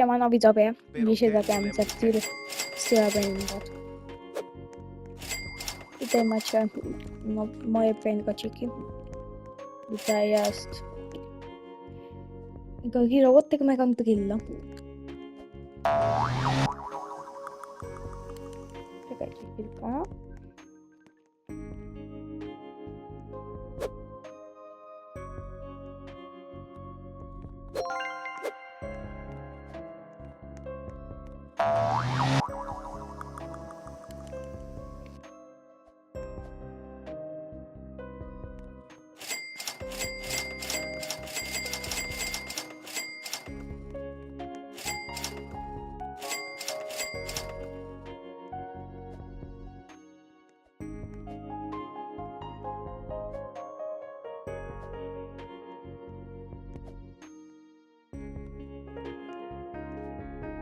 Siemano widzowie, dzisiaj zagrałem ze Steel, Steel Brainbot. Tutaj macie no, moje braingociki. Tutaj jest Gorilla Watermelon Drillo. Czekajcie chwilkę.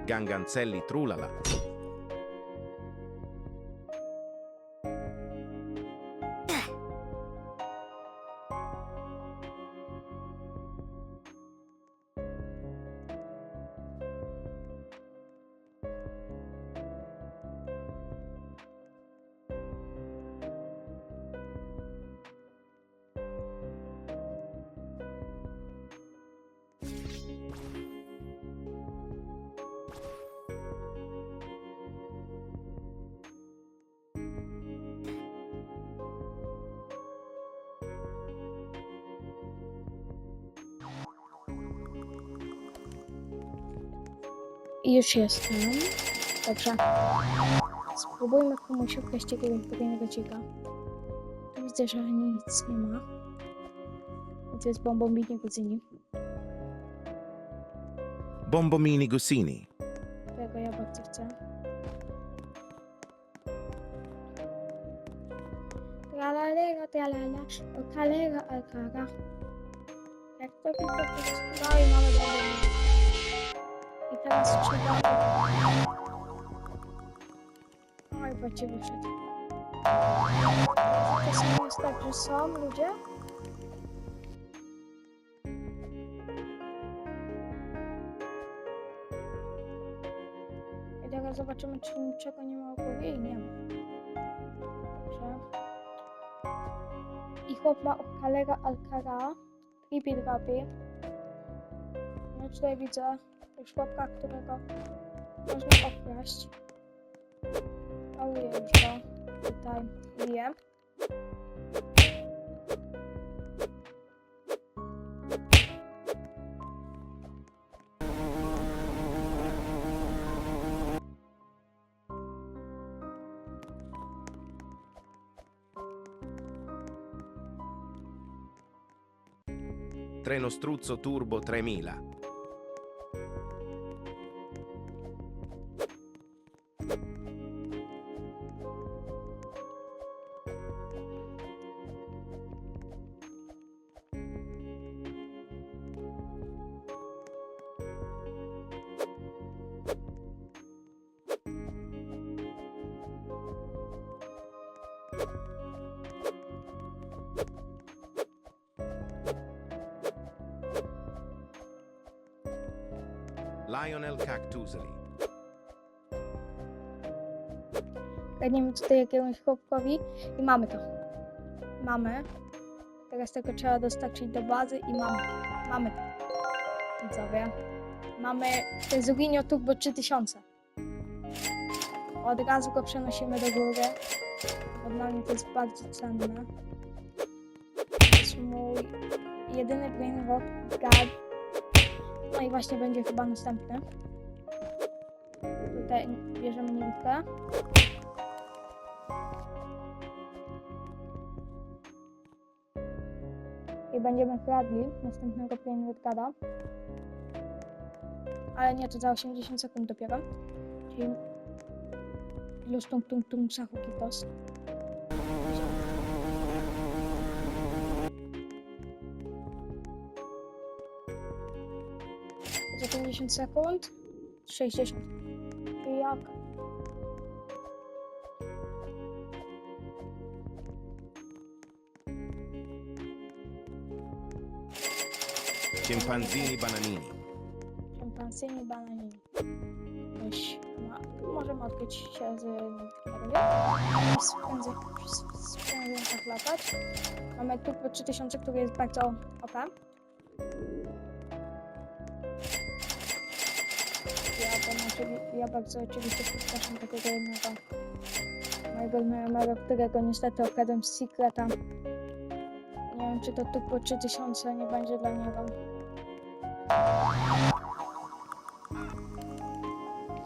Ganganzelli Trulala. I już jestem. Dobrze. Spróbujmy komuś ukraść jakiegoś kolejnego cika. Tu widzę, że nic nie ma. I to jest bombombinie kuzyni. Bombomini Gussini. Tego ja bardzo chcę. Tralalera, tralala, okalera, alkara. Jak to tylko No i mamy bombombinie. I teraz trzeba... Oj, patrzcie, wyszedł. Czasami jest tak, że są ludzie, I teraz zobaczymy, czy niczego nie ma u i nie ma. Dobrze. I chłop ma Kalera Alcara, Tribi Drabi. No tutaj widzę już chłopka, którego można okraść. Całuję już go. Tutaj biję. Treno Struzzo Turbo 3000. Lionel Cactuseli. Kradniemy tutaj jakiemuś chłopkowi i mamy to. Mamy. Teraz tylko trzeba dostarczyć do bazy i mamy. Mamy to. Widzowie. Mamy ten Zuginio Turbo 3000. Od razu go przenosimy do góry. Bo dla mnie to jest bardzo cenne. To jest mój jedyny Brain Rock Guard. No i właśnie będzie chyba następny. Tutaj bierzemy niewidkę. i będziemy kradli następnego Redgada. Ale nie, to za 80 sekund dopiero. Czyli los tung tung tung sahu kitos. 50 sekund 60. Czyli jak? Chimpanzini Bananini. Szympansyni, bananini. Weź, ma, możemy odkryć się z z prędzej tak latać. Mamy Turbo 3000, który jest bardzo OP. Ja, bardzo oczywiście przepraszam takiego jednego mojego znajomego, którego niestety okradłem z Secreta. Nie wiem, czy to Turbo 3000 nie będzie dla niego.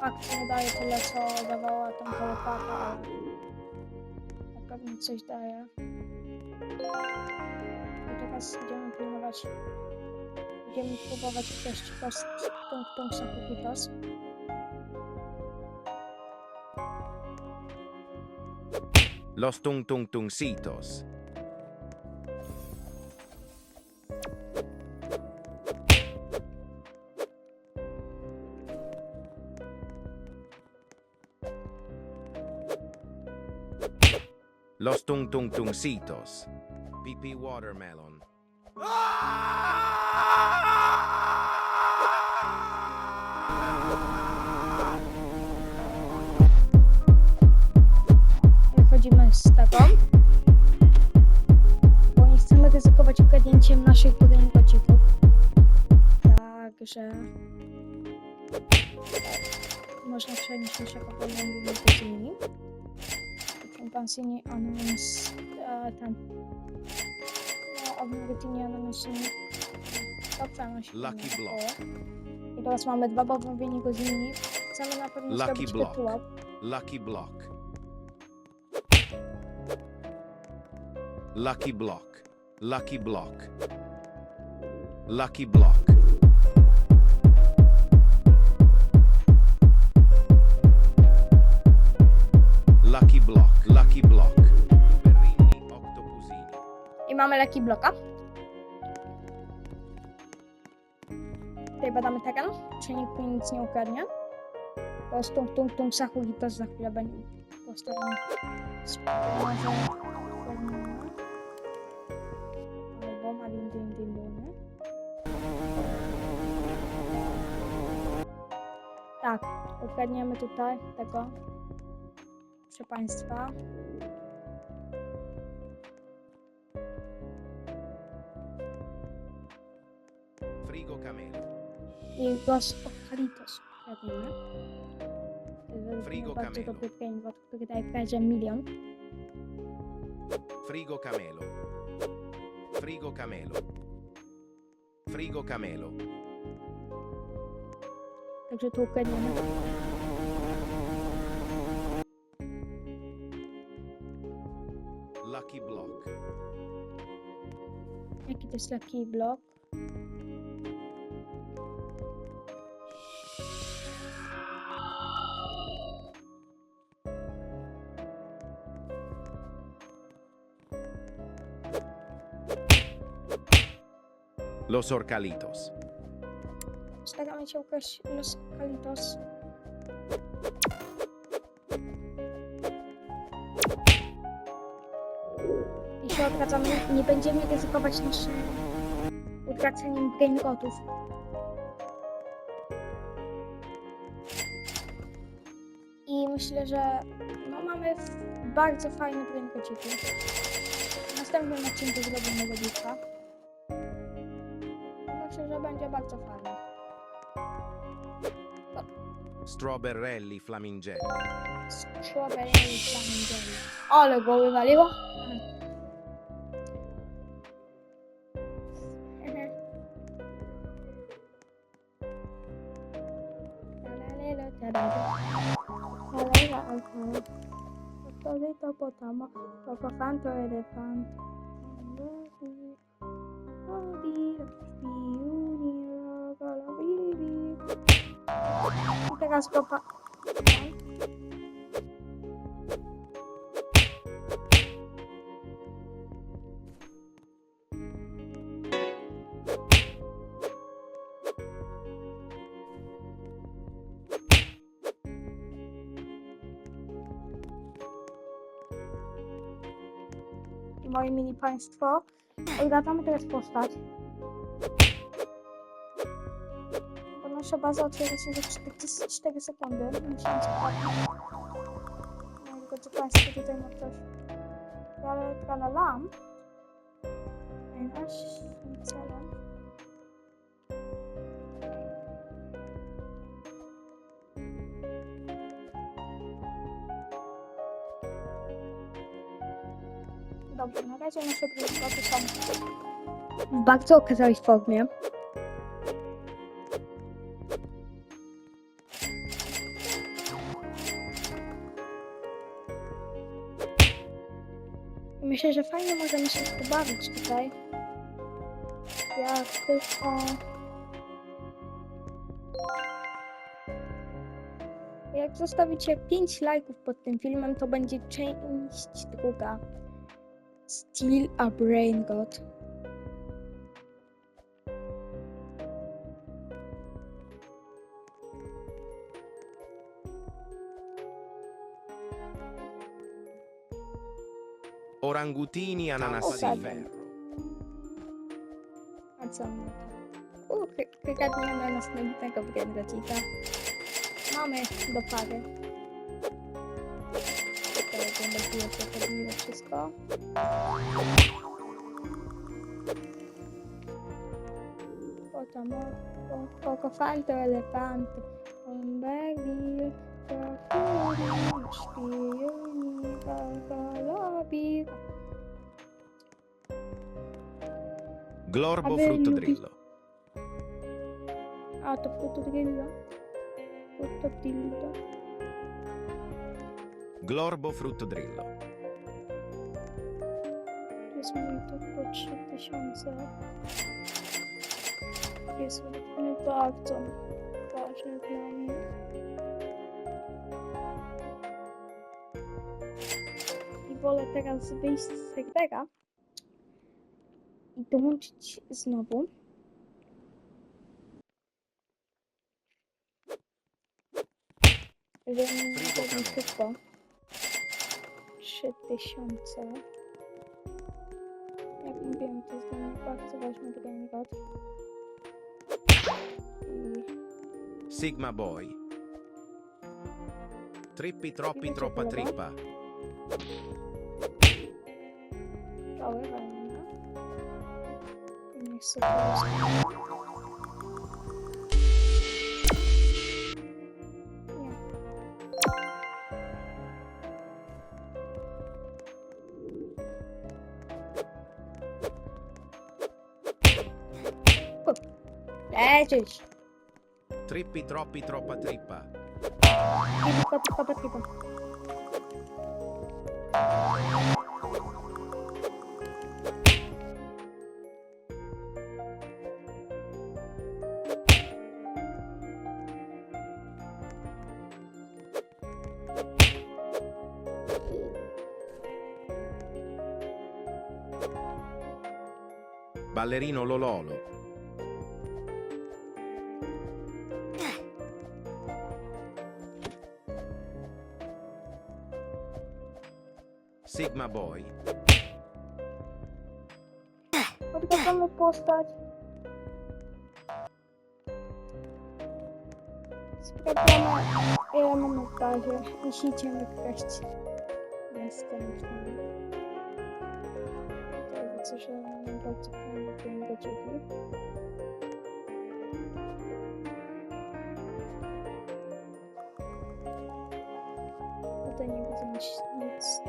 Fakt nie daje tyle, co dawała tam telepata, ale na pewno coś daje. I teraz idziemy pilnować. Będziemy próbować też post tą, tą sakupitos. Los tung tung tungsitos. Los tung tung tungsitos. PP watermelon. Wychodzimy z tego. Bo nie chcemy ryzykować ukradnięciem naszych budynkodzików. Także... Można przenieść naszego budynkodzini. Szympansini, ananas... E, ten... No, obnowityni, ananasini... To przenosimy Lucky na block. I teraz mamy dwa bombowieni godzini. Chcemy na pewno Lucky zrobić block. rytuał. Lucky block. Lucky block. Lucky block. Lucky block. Lucky block. Lucky block. Berrini octopusini. I mamy leki bloka. Tutaj badamy teren, czy nikt mi nic nie ukradnie. Po prostu tung tung sachu i to za chwilę będzie postawiony. Może Tak, ukradniemy tutaj tego. Proszę Państwa. Frigo camelo. i Los Ocalitos według Frigo bardzo Camelo. dobry brainbot, który daje prawie milion. Frigo camelo. Frigo camelo. Frigo camelo. Także tu ukradniemy. Lucky block. Jaki to jest lucky block? Los orcalitos. Staramy się ukraść Los Ocalitos. I się odradzamy, nie będziemy ryzykować naszym utraceniem braingotów. I myślę, że no, mamy bardzo fajne braingociki. W następnym odcinku zrobimy godzinka. Myślę, że będzie bardzo fajnie. Strawberry Flamingelli. Strawberry Flamingelli. Oh, Ologo, come valevo? Ho detto potamo, poco tanto elefante. Teraz go pa... Moi mili państwo, odwracamy teraz postać. Nasza baza otwiera się za 44 sekundy. Musimy sprawdzić. No i drodzy Państwo, tutaj ma ktoś Galetka na lamp. No i naszym celem Dobrze, na razie nasze gry są bardzo okazanej formie. Myślę, że fajnie możemy się pobawić tutaj. Jak tylko... Jak zostawicie 5 lajków pod tym filmem, to będzie część druga. Still a Brain God. Orangutini ah, ananassini. Oh, ah, uh, che, che cazzo ma nas nabitego wygadzika. Mamy do pary. Tutaj będę piło, to robimy wszystko. Oto moko, poco falto elefante. Un bel bagil, to fuori, spioni. Glorbo Vabbè, fruttodrillo. Ah, to fruttodrillo. Fruttodrillo. Glorbo fruttodrillo. To jest mój to po 3000. Jest nie bardzo ważny dla mnie. Wolę teraz wyjść z serwera i dołączyć znowu. Wiem, Camel. tylko 3000. Jak mówiłem, to jest dla mnie bardzo ważny. I Sigma boy. Trippi troppi troppa trippa. Czoły walne. I niech sobie rozumie. Nie. O, Leżysz! Trippi troppi troppa trippa. Tripa, Ballerino Lololo. Sigma boy. Odgadamy postać. Sprawdzamy ile mamy w bazie. Jeśli idziemy kraść następną. To widzę, że mamy bardzo fajne piękne Tutaj nie widzę nic. nic.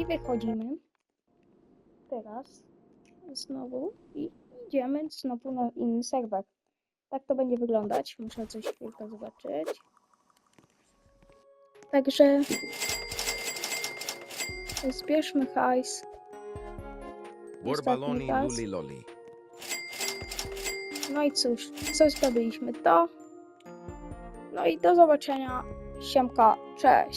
I wychodzimy. Teraz znowu i idziemy znowu na inny serwer. Tak to będzie wyglądać. Muszę coś chwilkę zobaczyć. Także zbierzmy hajs. Borbaloni raz. luli loli. No i cóż, co zdobyliśmy to. No i do zobaczenia. Siemka, cześć.